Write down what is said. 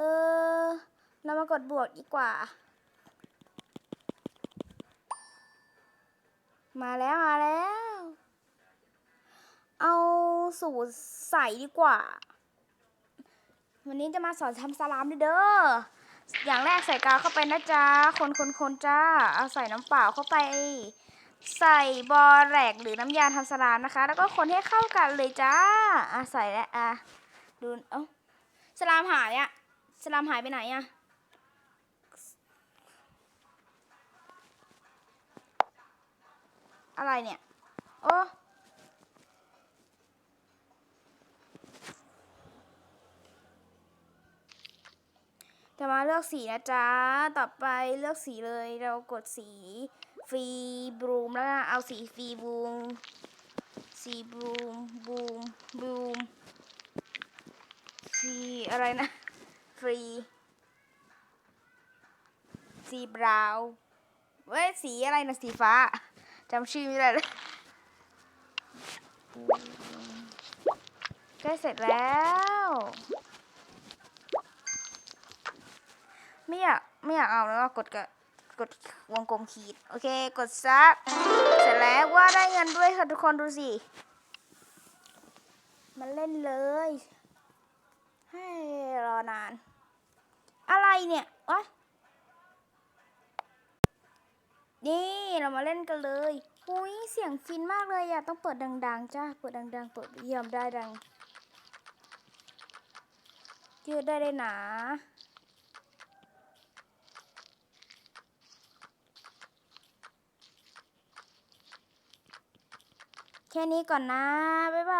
ออเรามากดบวกดีกว่า มาแล้วมาแล้ว เอาสูตรใส่ดีกว่า วันนี้จะมาสอนทำสลามด้วยเด้อ อย่างแรกใส่กาวเข้าไปนะจ๊ะ คนคนคนจ้า เอาใส่น้ำเปล่าเข้าไป ใส่บอแรกหรือน้ำยาทำสลามนะคะ แล้วก็คนให้เข้ากันเลยจ้าอะใส่แล้วอะดู เอ้าสลามหายอะ สลามหายไปไหนอะอะไรเนี่ย โอ้จะมาเลือกสีนะจ๊ะ ต่อไปเลือกสีเลย เรากดสีฟรีบลูมแล้วกันเอาสีฟรีบลูม สีบลูมบลูมบลูมสีอะไรนะ ฟรีสีบราวน์เว้ยสีอะไรนะสีฟ้าจำชื่อไม่ได้เลยใกล้เสร็จแล้ว ไม่อยากไม่อยากเอาแล้วกดกับกดวงกลมขีด โอเค กดซัก เสร็จแล้วว่าได้เงินด้วยค่ะทุกคนดูสิมาเล่นเลย ให้ อนาน อะไรเนี่ยวะนี่เรามาเล่นกันเลยอุ้ยเสียงฟินมากเลยอะต้องเปิดดัง ๆ จ้า เปิดดัง ๆ เปิดเยี่ยมได้ดัง ยืดได้เลยนะแค่นี้ก่อนนะ บ๊ายบาย